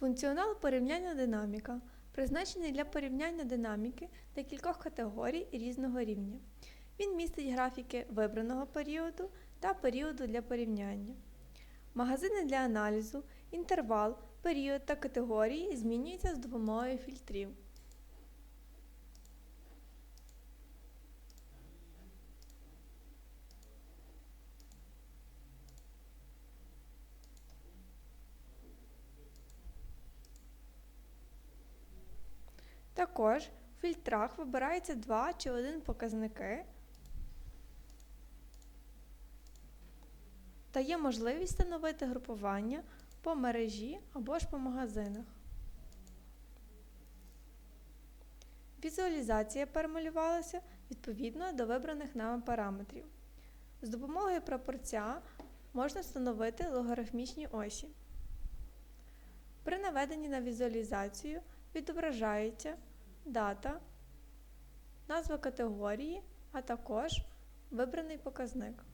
Функціонал порівняння динаміка призначений для порівняння динаміки декількох категорій різного рівня. Він містить графіки вибраного періоду та періоду для порівняння. Магазини для аналізу, інтервал, період та категорії змінюються з допомогою фільтрів. Також в фільтрах вибирається два чи один показники та є можливість встановити групування по мережі або ж по магазинах. Візуалізація перемалювалася відповідно до вибраних нами параметрів. З допомогою прапорця можна встановити логарифмічні осі. При наведенні на візуалізацію відображається дата, назва категорії, а також вибраний показник.